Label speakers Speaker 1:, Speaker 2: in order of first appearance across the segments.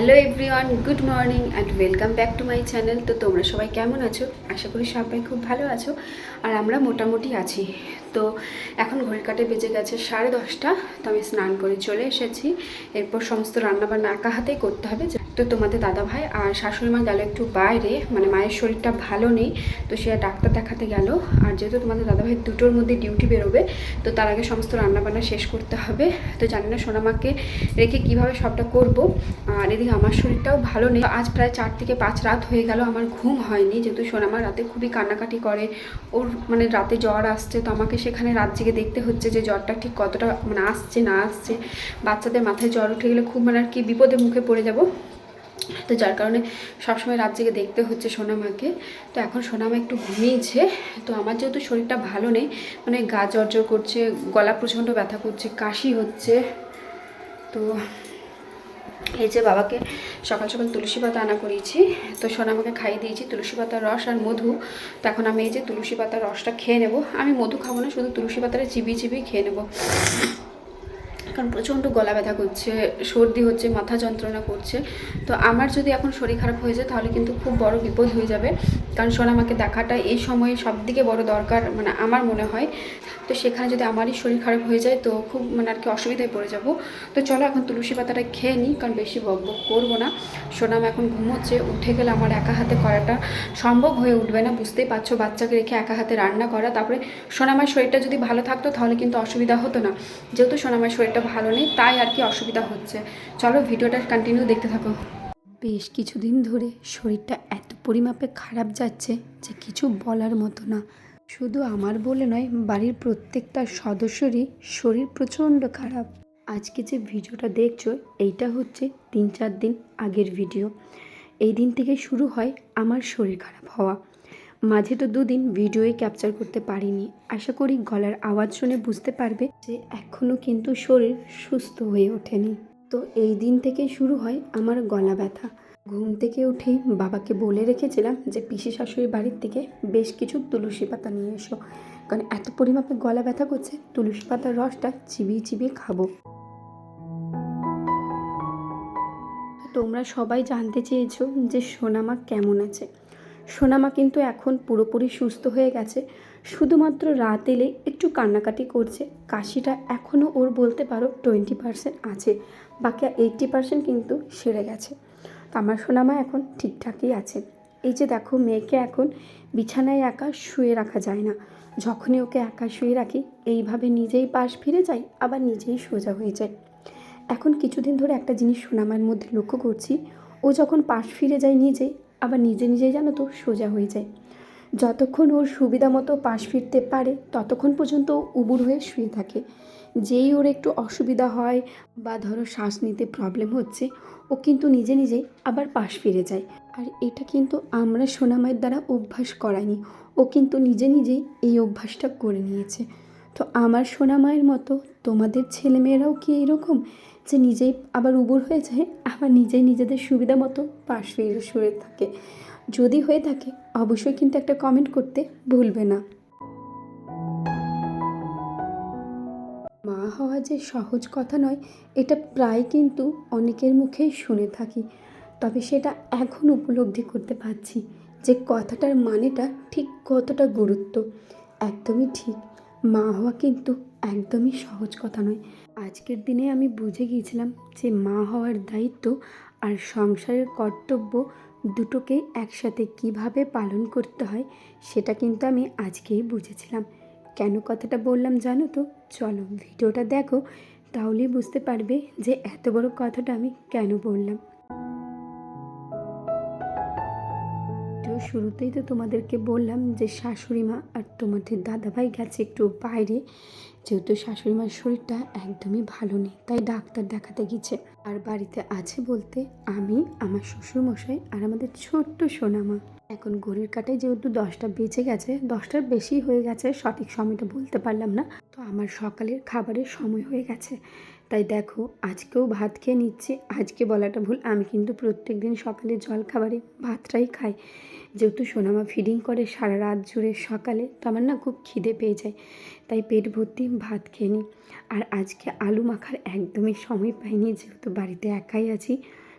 Speaker 1: Hello everyone, good morning and welcome back to my channel. তো তোমরা সবাই কেমন আছো? আশা করি সবাই খুব ভালো আছো। আর আমরা মোটামুটি আছি। তো এখন ঘড়িকাটে বেজে গেছে সাড়ে দশটা। তো আমি স্নান করে চলে এসেছি। এরপর সমস্ত রান্নাবান্না একা হাতেই করতে হবে। তো তোমাদের দাদা ভাই আর শাশুড়ি মা গেল একটু বাইরে মানে মায়ের শরীরটা ভালো নেই, তো সে ডাক্তার দেখাতে গেল। আর যেহেতু তোমাদের দাদা ভাই দুটোর মধ্যে ডিউটি বেরোবে, তো তার আগে সমস্ত রান্নাবান্না শেষ করতে হবে। তো জানি না সোনামাকে রেখে কীভাবে সবটা করব। আর এদিকে আমার শরীরটাও ভালো নেই। আজ প্রায় চার থেকে পাঁচ রাত হয়ে গেল, আমার ঘুম হয়নি। যেহেতু সোনামা রাতে খুবই কান্নাকাটি করে, ওর মানে রাতে জ্বর আসছে, তো আমাকে সেখানে রাত জেগে দেখতে হচ্ছে যে জ্বরটা ঠিক কতটা মানে আসছে, না আসছে। বাচ্চাদের মাথায় জ্বর উঠে গেলে খুব মানে আর কি বিপদের মুখে পড়ে যাব। তো যার কারণে সবসময় রাত জেগে দেখতে হচ্ছে সোনামাকে। তো এখন সোনামা একটু ঘুমিয়েছে, তো আমার যেহেতু শরীরটা ভালো নেই মানে গা জ্বর করছে, গলা প্রচণ্ড ব্যথা করছে, কাশি হচ্ছে, তো এই যে বাবাকে সকাল সকাল তুলসী পাতা আনা করিয়েছি, তো সোনামাকে খাইয়ে দিয়েছি, তুলসী পাতার রস আর মধু। তো এখন আমি এই যে তুলসী পাতার রসটা খেয়ে নেব। আমি মধু খাব না, শুধু তুলসী পাতাটা চিবিয়ে চিবিয়ে খেয়ে নেব। কারণ প্রচণ্ড গলা ব্যথা করছে, সর্দি হচ্ছে, মাথা যন্ত্রণা করছে। তো আমার যদি এখন শরীর খারাপ হয়ে যায়, তাহলে কিন্তু খুব বড় বিপদ হয়ে যাবে। কারণ সোনামাকে দেখাটা এই সময়ে সব থেকে বড় দরকার মানে আমার মনে হয়। তো সেখানে যদি আমারই শরীর খারাপ হয়ে যায়, তো খুব মানে আর কি অসুবিধায় পড়ে যাব। তো চলো এখন তুলসী পাতাটা খেয়ে নিই, কারণ বেশি বক বক করব না। সোনাম এখন ঘুমোচ্ছে উঠে গেলে আমার একা হাতে করাটা সম্ভব হয়ে উঠবে না, বুঝতেই পারছ? বাচ্চাকে রেখে একা হাতে রান্না করা। তারপরে সোনামার শরীরটা যদি ভালো থাকতো, তাহলে কিন্তু অসুবিধা হতো না। যেহেতু সোনামার শরীরটা ভালো নেই, তাই আর কি অসুবিধা হচ্ছে। চলো ভিডিওটা কন্টিনিউ দেখতে থাকো। বেশ কিছুদিন ধরে শরীরটা এত পরিমাপে খারাপ যাচ্ছে যে কিছু বলার মতো না। শুধু আমার বলে নয়, বাড়ির প্রত্যেকটা সদস্যরই শরীর প্রচণ্ড খারাপ। আজকে যে ভিডিওটা দেখছ, এইটা হচ্ছে তিন চার দিন আগের ভিডিও। এই দিন থেকে শুরু হয় আমার শরীর খারাপ হওয়া। মাঝে তো দুদিন ভিডিওই ক্যাপচার করতে পারিনি। আশা করি গলার আওয়াজ শুনে বুঝতে পারবে যে এখনও কিন্তু শরীর সুস্থ হয়ে ওঠেনি। তো এই দিন থেকে শুরু হয় আমার গলা ব্যথা। ঘুম থেকে উঠেই বাবাকে বলে রেখেছিলাম যে পিসি শাশুড়ির বাড়ির থেকে বেশ কিছু তুলসী পাতা নিয়ে এসো। কারণ এত পরিমাপে গলা ব্যথা করছে, তুলসী পাতার রসটা চিবিয়ে চিবিয়ে খাব। তোমরা সবাই জানতে চেয়েছো যে সোনামা কেমন আছে। সোনামা কিন্তু এখন পুরোপুরি সুস্থ হয়ে গেছে। শুধুমাত্র রাত এলে একটু কান্নাকাটি করছে। কাশিটা এখনও ওর বলতে পারো টোয়েন্টি পার্সেন্ট আছে। বাকি এইটটি পার্সেন্ট কিন্তু সেরে গেছে। আমার সোনামা এখন ঠিকঠাকই আছে। এই যে দেখো, মেয়েকে এখন বিছানায় একা শুয়ে রাখা যায় না। যখনই ওকে একা শুয়ে রাখি, এইভাবে নিজেই পাশ ফিরে যায় আবার নিজেই সোজা হয়ে যায় এখন কিছুদিন ধরে একটা জিনিস সোনামার মধ্যে লক্ষ্য করছি। ও যখন পাশ ফিরে যায় নিজেই আবার নিজে নিজেই জানো তো সোজা হয়ে যায়। যতক্ষণ ওর সুবিধা মতো পাশ ফিরতে পারে, ততক্ষণ পর্যন্ত উবুর হয়ে শুয়ে থাকে। যেই ওর একটু অসুবিধা হয় বা ধরো শ্বাস নিতে প্রবলেম হচ্ছে, ও কিন্তু নিজে নিজেই আবার পাশ ফিরে যায়। আর এটা কিন্তু আমরা সোনামায়ের দ্বারা অভ্যাস করাইনি, ও কিন্তু নিজে নিজেই এই অভ্যাসটা করে নিয়েছে। তো আমার সোনামায়ের মতো তোমাদের ছেলেমেয়েরাও কি এরকম? যে নিজেই আবার উবুর হয়ে যায়, আবার নিজেই নিজেদের সুবিধা মতো পাশ ফিরে শুয়ে থাকে। যদি হয়ে থাকে, অবশ্যই কিন্তু একটা কমেন্ট করতে ভুলবে না। মা হওয়া যে সহজ কথা নয়, এটা প্রায় কিন্তু অনেকের মুখেই শুনে থাকি। তবে সেটা এখন উপলব্ধি করতে পারছি যে কথাটার মানেটা ঠিক কতটা গুরুত্ব। একদমই ঠিক। মা হওয়া কিন্তু একদমই সহজ কথা নয়। আজকের দিনে আমি বুঝে গিয়েছিলাম যে মা হওয়ার দায়িত্ব আর সংসারের কর্তব্য দুটোকে একসাথে কীভাবে পালন করতে হয় সেটা কিন্তু আমি আজকেই বুঝেছিলাম। কেন কথাটা বললাম জানো তো? চলো ভিডিওটা দেখো, তাহলেই বুঝতে পারবে যে এত বড় কথাটা আমি কেন বললাম। তো শুরুতেই তো তোমাদেরকে বললাম যে শাশুড়ি মা আর তোমাদের দাদাভাই গেছে একটু বাইরে। যেহেতু শাশুড়ি মার শরীরটা একদমই ভালো নেই, তাই ডাক্তার দেখাতে গেছে। আর বাড়িতে আছে বলতে আমি, আমার শ্বশুরমশাই আর আমাদের ছোট্ট সোনামা। এখন ঘড়ির কাটায় যেহেতু দশটা বেঁচে গেছে, দশটার বেশি হয়ে গেছে, সঠিক সময়টা বলতে পারলাম না। তো আমার সকালের খাবারের সময় হয়ে গেছে। তাই দেখো, আজকেও ভাত খেয়ে নিচ্ছে। আজকে বলাটা ভুল, আমি কিন্তু প্রত্যেক দিন সকালে জল খাবারে ভাতটাই খাই। যেহেতু সোনামা ফিডিং করে সারা রাত জুড়ে সকালে, তো আমার না খুব খিদে পেয়ে যায়। তাই পেট ভর্তি ভাত খেয়ে নিই। আর আজকে আলু মাখার একদমই সময় পাইনি, যেহেতু বাড়িতে একাই আছি,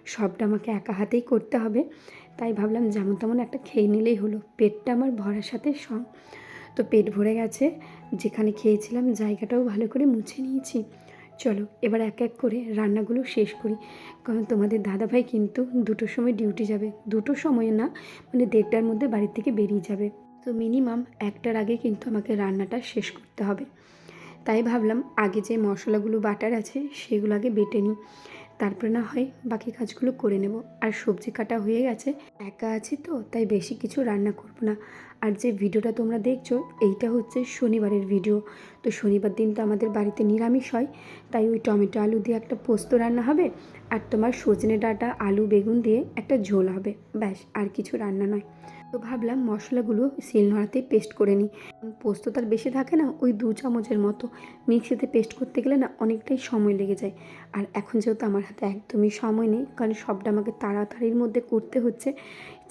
Speaker 1: সবটা আমাকে একা হাতেই করতে হবে। তাই ভাবলাম যেমন তেমন একটা খেয়ে নিলেই হলো, পেটটা আমার ভরার সাথে সং তো পেট ভরে গেছে, যেখানে খেয়েছিলাম জায়গাটাও ভালো করে মুছে নিয়েছি। চলো, এবার এক এক করে রান্নাগুলো শেষ করি। কারণ তোমাদের দাদাভাই কিন্তু দুটোর সময় ডিউটি যাবে। দুটো সময় না মানে দেড়টার মধ্যে বাড়ির থেকে বেরিয়ে যাবে। তো মিনিমাম একটার আগে কিন্তু আমাকে রান্নাটা শেষ করতে হবে। তাই ভাবলাম আগে যে মশলাগুলো, বাটার আছে, সেগুলো আগে বেটে নিই। তারপরে না হয় বাকি কাজগুলো করে নেব। আর সবজি কাটা হয়ে গেছে। একা আছি তো, তাই বেশি কিছু রান্না করব না। আর যে ভিডিওটা তোমরা দেখছ, এইটা হচ্ছে শনিবারের ভিডিও। তো শনিবার দিন তো আমাদের বাড়িতে নিরামিষ হয়, তাই ওই টমেটো আলু দিয়ে একটা পোস্ত রান্না হবে আর তোমার সজনে ডাঁটা, আলু, বেগুন দিয়ে একটা ঝোল হবে। ব্যাস, আর কিছু রান্না নয়। তো ভাবলাম মশলাগুলো শিলনোড়াতেই পেস্ট করে নিই। পোস্ত তার বেশি থাকে না, ওই দু চামচের মতো। মিক্সিতে পেস্ট করতে গেলে না অনেকটাই সময় লেগে যায়। আর এখন যেহেতু আমার হাতে একদমই সময় নেই, কারণ সবটা আমাকে তাড়াতাড়ির মধ্যে করতে হচ্ছে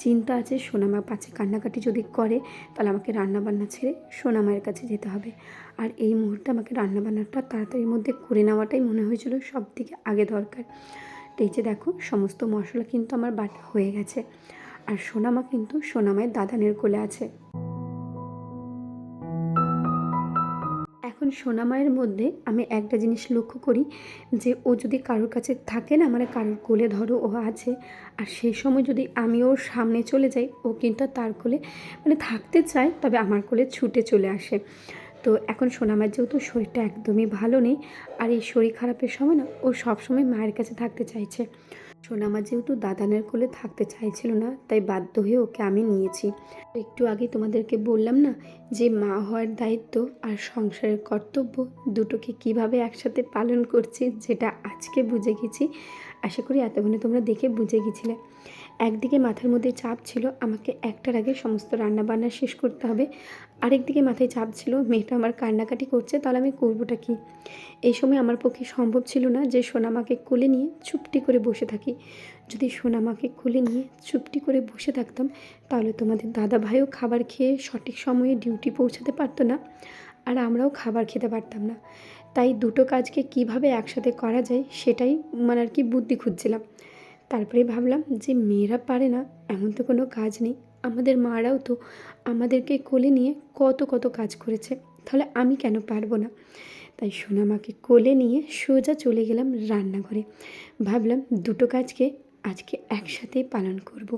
Speaker 1: চিন্তা আছে, সোনামা পাচ্ছে কান্নাকাটি যদি করে, তাহলে আমাকে রান্নাবান্না ছেড়ে সোনামায়ের কাছে যেতে হবে। আর এই মুহূর্তে আমাকে রান্নাবান্নাটা তাড়াতাড়ির মধ্যে করে নেওয়াটাই মনে হয়েছিল সব থেকে আগে দরকার। তো এই যে দেখো, সমস্ত মশলা কিন্তু আমার বাটা হয়ে গেছে। আর সোনামা কিন্তু সোনামায়ের দাদানের কোলে আছে। সোনামায়ের মধ্যে আমি একটা জিনিস লক্ষ্য করি যে ও যদি কারোর কাছে থাকে না মানে কারোর কোলে ধরো ও আছে, আর সেই সময় যদি আমি ওর সামনে চলে যাই, ও কিন্তু তার কোলে মানে থাকতে চায়, তবে আমার কোলে ছুটে চলে আসে। তো এখন সোনামার যেহেতু শরীরটা একদমই ভালো নেই, আর এই শরীর খারাপের সময় না, ও সবসময় মায়ের কাছে থাকতে চাইছে। সোনামা যেহেতু দাদানের কোলে থাকতে চাইছিল না, তাই বাধ্য হয়ে ওকে আমি নিয়েছি। একটু আগে তোমাদেরকে বললাম না যে মা হওয়ার দায়িত্ব আর সংসারের কর্তব্য দুটোকে কীভাবে একসাথে পালন করছি, যেটা আজকে বুঝে গেছি। আশা করি এতক্ষণে তোমরা দেখে বুঝে গেছিলে। একদিকে মাথার মধ্যে চাপ ছিল, আমাকে একটার আগে সমস্ত রান্নাবান্না শেষ করতে হবে। আরেকদিকে মাথায় চাপ ছিল, মেয়েটা আমার কান্নাকাটি করছে, তাহলে আমি করবোটা কি? এই সময় আমার পক্ষে সম্ভব ছিল না যে সোনামাকে কোলে নিয়ে চুপটি করে বসে থাকি। যদি সোনামাকে কোলে নিয়ে চুপটি করে বসে থাকতাম, তাহলে তোমাদের দাদা ভাইও খাবার খেয়ে সঠিক সময়ে ডিউটি পৌঁছাতে পারতো না, আর আমরাও খাবার খেতে পারতাম না। তাই দুটো কাজকে কীভাবে একসাথে করা যায়, সেটাই মানে আর কি বুদ্ধি খুঁজছিলাম। তারপরে ভাবলাম যে মেয়েরা পারে না, এমন তো কোনো কাজ নেই। আমাদের মারাও তো আমাদেরকে কোলে নিয়ে কত কত কাজ করেছে, তাহলে আমি কেন পারব না? তাই সোনামাকে কোলে নিয়ে সোজা চলে গেলাম রান্নাঘরে। ভাবলাম দুটো কাজকে আজকে একসাথেই পালন করব।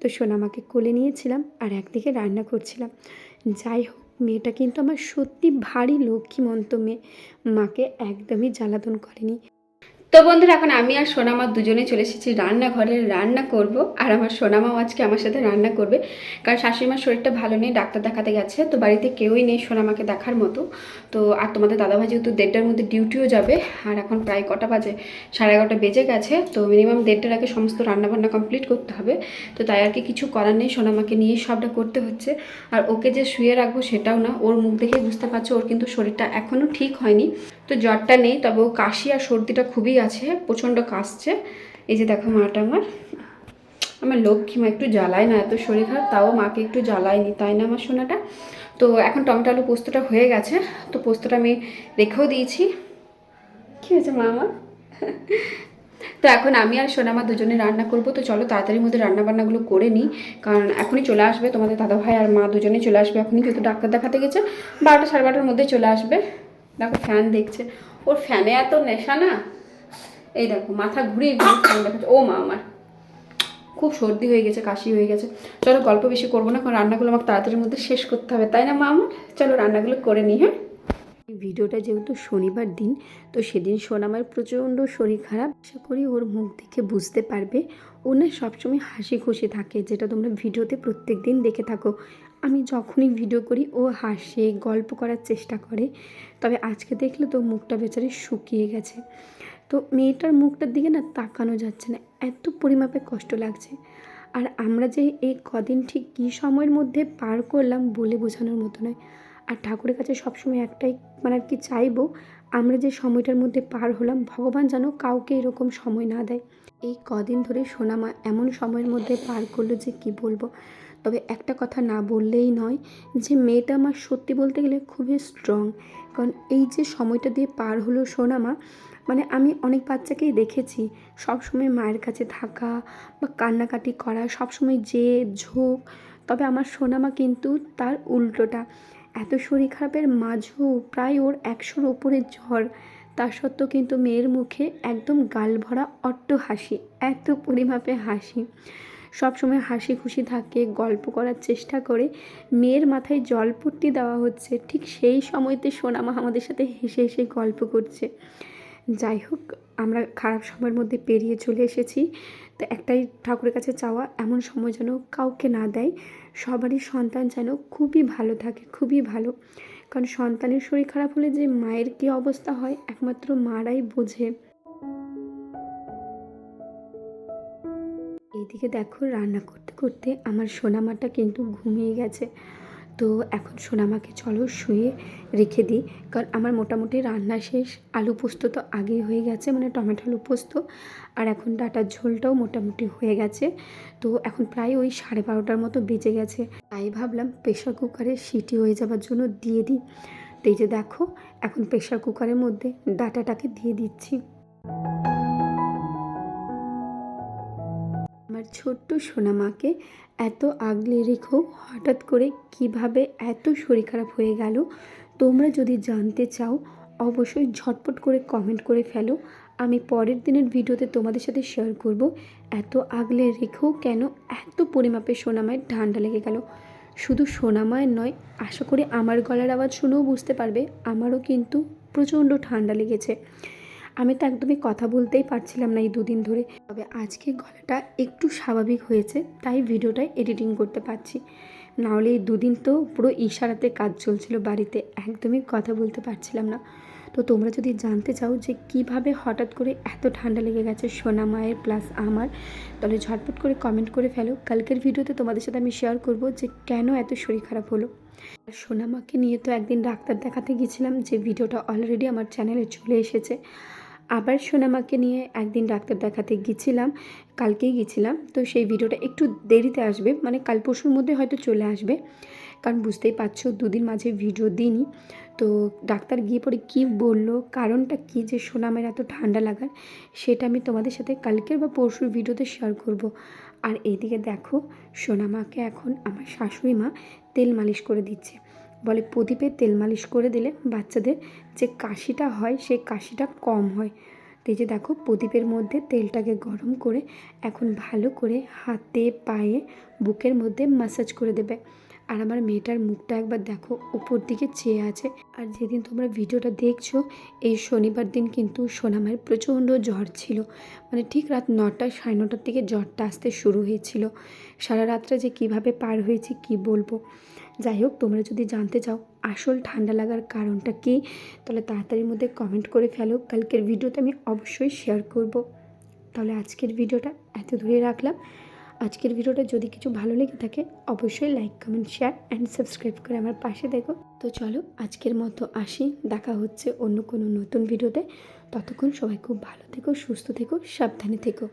Speaker 1: তো সোনামাকে কোলে নিয়েছিলাম আর একদিকে রান্না করছিলাম। যাই হোক, মেয়েটা কিন্তু আমার সত্যি ভারী লক্ষ্মীমন্ত মেয়ে। মাকে একদমই জ্বালাতন করেনি। তো বন্ধুরা, এখন আমি আর সোনামা দুজনে চলে এসেছি রান্নাঘরে। রান্না করব আর আমার সোনামাও আজকে আমার সাথে রান্না করবে। কারণ শাশুড়িমার শরীরটা ভালো নেই, ডাক্তার দেখাতে গেছে, তো বাড়িতে কেউই নেই সোনামাকে দেখার মতো। তো আর তোমাদের দাদাভাই যেহেতু দেড়টার মধ্যে ডিউটিও যাবে, আর এখন প্রায় কটা বাজে, সাড়ে এগারোটা বেজে গেছে, তো মিনিমাম দেড়টার আগে সমস্ত রান্নাবান্না কমপ্লিট করতে হবে। তো তাই আর কি কিছু করার নেই, সোনামাকে নিয়ে সবটা করতে হচ্ছে। আর ওকে যে শুয়ে রাখব সেটাও না, ওর মুখ দেখে বুঝতে পারছ, ওর কিন্তু শরীরটা এখনও ঠিক হয়নি। তো জ্বরটা নেই, তবে ও কাশি আর সর্দিটা খুবই আছে, প্রচণ্ড কাশছে। এই যে দেখো মাটা আমার। আমার লক্ষ্মী মা একটু জ্বালায় না, এত শরীর খারাপ, তাও মাকে একটু জ্বালায়নি, তাই না আমার সোনাটা? তো এখন টমেটো আলু পোস্তটা হয়ে গেছে, তো পোস্তটা আমি রেখেও দিয়েছি। কী হয়েছে মা আমার? তো এখন আমি আর সোনামা দুজনে রান্না করব, তো চলো তাড়াতাড়ির মধ্যে রান্না বান্নাগুলো করে নিই। কারণ এখনই চলে আসবে, তোমাদের দাদা ভাই আর মা দুজনে চলে আসবে এখনই কিন্তু ডাক্তার দেখাতে গেছে, বারোটা সাড়ে বারোটার মধ্যে চলে আসবে। দেখো ফ্যান দেখছে। ওর ফ্যানে এত নেশা না? এই দেখো, মাথা ঘুরিয়ে ঘুরিয়ে ফ্যান দেখাচ্ছে। ও মা আমার। খুব সর্দি হয়ে গেছে, কাশি হয়ে গেছে। চলো গল্প বেশি করব না, কারণ রান্নাগুলো আমাকে তাড়াতাড়ির মধ্যে শেষ করতে হবে। তাই না মা আমার? চলো রান্নাগুলো করে নিই হ্যাঁ? ভিডিওটা যেহেতু শনিবার দিন, তো সেদিন সোনামার প্রচণ্ড শরীর খারাপ। আশা করি ওর মুখ দেখে বুঝতে পারবে। ও না সবসময় হাসি খুশি থাকে, যেটা তোমরা ভিডিওতে প্রত্যেক দিন দেখে থাকো। আমি যখনই ভিডিও করি, ও হাসে, গল্প করার চেষ্টা করে। তবে আজকে দেখলে তো মুখটা বেচারে শুকিয়ে গেছে। তো মেয়েটার মুখটার দিকে না তাকানো যাচ্ছে না, এত পরিমাপে কষ্ট লাগছে। আর আমরা যে এই কদিন ঠিক কী সময়ের মধ্যে পার করলাম বলে বোঝানোর মতো নয়। আর ঠাকুরের কাছে সবসময় একটাই মানে আর কি চাইব, আমরা যে সময়টার মধ্যে পার হলাম, ভগবান যেন কাউকে এরকম সময় না দেয়। এই কদিন ধরে সোনামা এমন সময়ের মধ্যে পার করল যে কি বলব? তবে একটা কথা না বললেই নয় যে মেয়েটা আমার সত্যি বলতে গেলে খুবই স্ট্রং কারণ এই যে সময়টা দিয়ে পার হলো সোনামা মানে আমি অনেক বাচ্চাকেই দেখেছি, সবসময় মায়ের কাছে থাকা বা কান্নাকাটি করা, সবসময় যে ঝোঁক। তবে আমার সোনামা কিন্তু তার উল্টোটা। এত শরীর খারাপের মাঝেও প্রায় ওর একশোর ওপরে জ্বর তা সত্ত্বেও কিন্তু মেয়ের মুখে একদম গাল ভরা অট্ট হাসি, এত পরিমাপে হাসি। সবসময় হাসি খুশি থাকে, গল্প করার চেষ্টা করে। মেয়ের মাথায় জলপট্টি দেওয়া হচ্ছে, ঠিক সেই সময়তে সোনামা আমাদের সাথে হেসে হেসে গল্প করছে। যাই হোক, আমরা খারাপ সময়ের মধ্যে পেরিয়ে চলে এসেছি। তো একটাই ঠাকুরের কাছে চাওয়া, এমন সময় যেন কাউকে না দেয়, সবারই সন্তান যেন খুবই ভালো থাকে, খুবই ভালো। কারণ সন্তানের শরীর খারাপ হলে যে মায়ের কী অবস্থা হয়, একমাত্র মারাই বোঝে। এইদিকে দেখো, রান্না করতে করতে আমার সোনামাটা কিন্তু ঘুমিয়ে গেছে। তো এখন সোনামাকে চলো শুয়ে রেখে দিই। কারণ আমার মোটামুটি রান্না শেষ, আলু পোস্ত তো আগেই হয়ে গেছে মানে টমেটো আলু পোস্ত। আর এখন ডাটার ঝোলটাও মোটামুটি হয়ে গেছে। তো এখন প্রায় ওই সাড়ে বারোটার মতো বেজে গেছে। তাই ভাবলাম প্রেশার কুকারে সিটি হয়ে যাওয়ার জন্য দিয়ে দিই। তো এই যে দেখো, এখন প্রেশার কুকারের মধ্যে ডাটাটাকে দিয়ে দিচ্ছি। আমার ছোট্ট সোনামাকে এত আগলে রেখেও হঠাৎ করে কীভাবে এত শরীর খারাপ হয়ে গেল? তোমরা যদি জানতে চাও, অবশ্যই ঝটপট করে কমেন্ট করে ফেলো। আমি পরের দিনের ভিডিওতে তোমাদের সাথে শেয়ার করব। এত আগলে রেখেও কেন এত পরিমাপে সোনামায়ের ঠান্ডা লেগে গেল? শুধু সোনামায়ের নয়, আশা করি আমার গলার আওয়াজ শুনেও বুঝতে পারবে, আমারও কিন্তু প্রচণ্ড ঠান্ডা লেগেছে। আমি তো একদমই কথা বলতেই পারছিলাম না এই দুদিন ধরে। তবে আজকে গলাটা একটু স্বাভাবিক হয়েছে, তাই ভিডিওটাই এডিটিং করতে পারছি। নাহলে এই দুদিন তো পুরো ইশারাতে কাজ চলছিল, বাড়িতে একদমই কথা বলতে পারছিলাম না। তো তোমরা যদি জানতে চাও যে কীভাবে হঠাৎ করে এত ঠান্ডা লেগে গেছে সোনা মায়ের প্লাস আমার, তাহলে ঝটপট করে কমেন্ট করে ফেলো। কালকের ভিডিওতে তোমাদের সাথে আমি শেয়ার করব যে কেন এত শরীর খারাপ হলো। আর সোনামাকে নিয়ে তো একদিন ডাক্তার দেখাতে গেছিলাম যে ভিডিওটা অলরেডি আমার চ্যানেলে চলে এসেছে। আবার সোনামাকে নিয়ে একদিন ডাক্তার দেখাতে গেছিলাম কালকেই গেছিলাম তো সেই ভিডিওটা একটু দেরিতে আসবে মানে কাল পরশুর মধ্যে হয়তো চলে আসবে। কারণ বুঝতেই পারছ, দুদিন মাঝে ভিডিও দিনই তো ডাক্তার গিয়ে পরে কী বলল, কারণটা কী যে সোনামের এত ঠান্ডা লাগার, সেটা আমি তোমাদের সাথে কালকের বা পরশুর ভিডিওতে শেয়ার করব। আর এইদিকে দেখো, সোনামাকে এখন আমার শাশুড়ি মা তেল মালিশ করে দিচ্ছে। বলে প্রদীপে তেল মালিশ করে দিলে বাচ্চাদের যে কাশিটা হয়, সেই কাশিটা কম হয়। তো যে দেখো, প্রদীপের মধ্যে তেলটাকে গরম করে এখন ভালো করে হাতে পায়ে বুকের মধ্যে মাসাজ করে দেবে। আর আমার মেয়েটার মুখটা একবার দেখো উপর দিকে চেয়ে আছে। আর যেদিন তোমরা ভিডিওটা দেখছ, এই শনিবার দিন কিন্তু সোনামায়ের প্রচণ্ড জ্বর ছিল। মানে ঠিক রাত নটা সাড়ে নটার দিকে জ্বরটা আসতে শুরু হয়েছিল। সারা রাতটা যে কীভাবে পার হয়েছে কি বলব? যাই হোক, তোমরা যদি জানতে চাও আসল ঠান্ডা লাগার কারণটা কী, তাহলে তাড়াতাড়ির মধ্যে কমেন্ট করে ফেলো। কালকের ভিডিওতে আমি অবশ্যই শেয়ার করব। তাহলে আজকের ভিডিওটা এত দূরে রাখলাম। আজকের ভিডিওটা যদি কিছু ভালো লেগে থাকে, অবশ্যই like comment share and subscribe করে আমার পাশে দেখো। তো চলো, আজকের মতো আসি। দেখা হচ্ছে অন্য কোনো নতুন ভিডিওতে ততক্ষণ সবাই খুব ভালো থেকো, সুস্থ থেকো, সাবধানে থেকো।